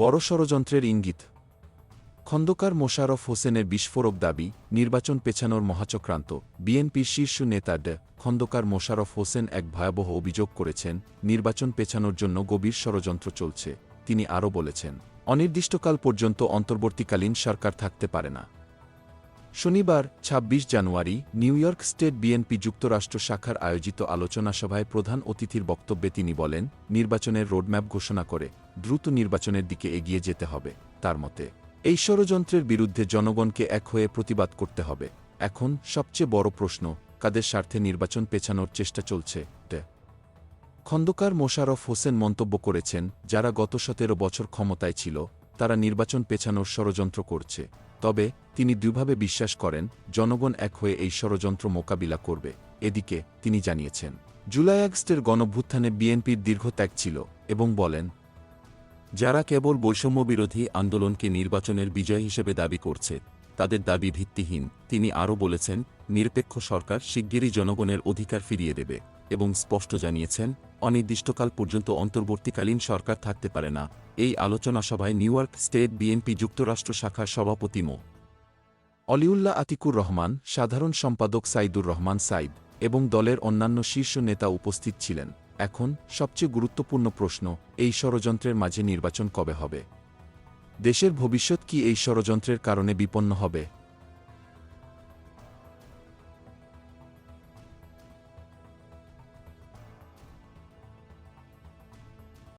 বড় ষড়যন্ত্রের ইঙ্গিত। খন্দকার মোশারফ হোসেনের বিস্ফোরক দাবি, নির্বাচন পেছানোর মহাচক্রান্ত, বিএনপির শীর্ষ নেতা ড, খন্দকার মোশারফ হোসেন এক ভয়াবহ অভিযোগ করেছেন, নির্বাচন পেছানোর জন্য গভীর ষড়যন্ত্র চলছে, তিনি আরও বলেছেন, অনির্দিষ্টকাল পর্যন্ত অন্তর্বর্তীকালীন সরকার থাকতে পারে না। শনিবার ২৬ জানুয়ারি, নিউ ইয়র্ক স্টেট বিএনপি যুক্তরাষ্ট্র শাখার আয়োজিত আলোচনা সভায় প্রধান অতিথির বক্তব্যে তিনি বলেন, নির্বাচনের রোডম্যাপ ঘোষণা করে দ্রুত নির্বাচনের দিকে এগিয়ে যেতে হবে। তার মতে, এই ষড়যন্ত্রের বিরুদ্ধে জনগণকে এক হয়ে প্রতিবাদ করতে হবে। এখন সবচেয়ে বড় প্রশ্ন, কাদের স্বার্থে নির্বাচন পেছানোর চেষ্টা চলছে খন্দকার মোশাররফ হোসেন মন্তব্য করেছেন, যারা গত সতেরো বছর ক্ষমতায় ছিল, তারা নির্বাচন পেছানোর ষড়যন্ত্র করছে। তবে, তিনি দুভাবে বিশ্বাস করেন, জনগণ এক হয়ে এই ষড়যন্ত্র মোকাবিলা করবে, এদিকে তিনি জানিয়েছেন। জুলাই আগস্টের গণভ্যুত্থানে বিএনপির দীর্ঘ ত্যাগ ছিল এবং বলেন, যারা কেবল বৈষম্যবিরোধী আন্দোলনকে নির্বাচনের বিজয় হিসেবে দাবি করছে তাদের দাবি ভিত্তিহীন। তিনি আরও বলেছেন, নিরপেক্ষ সরকার শিগগিরই জনগণের অধিকার ফিরিয়ে দেবে এবং স্পষ্ট জানিয়েছেন, অনির্দিষ্টকাল পর্যন্ত অন্তর্বর্তীকালীন সরকার থাকতে পারে না। এই আলোচনা সভায় নিউ ইয়র্ক স্টেট বিএনপি যুক্তরাষ্ট্র শাখার সভাপতি মো. অলিউল্লাহ আতিকুর রহমান, সাধারণ সম্পাদক সাইদুর রহমান সাইদ এবং দলের অন্যান্য শীর্ষ নেতা উপস্থিত ছিলেন। এখন সবচেয়ে গুরুত্বপূর্ণ প্রশ্ন, এই ষড়যন্ত্রের মাঝে নির্বাচন কবে হবে? দেশের ভবিষ্যৎ কি এই ষড়যন্ত্রের কারণে বিপন্ন হবে?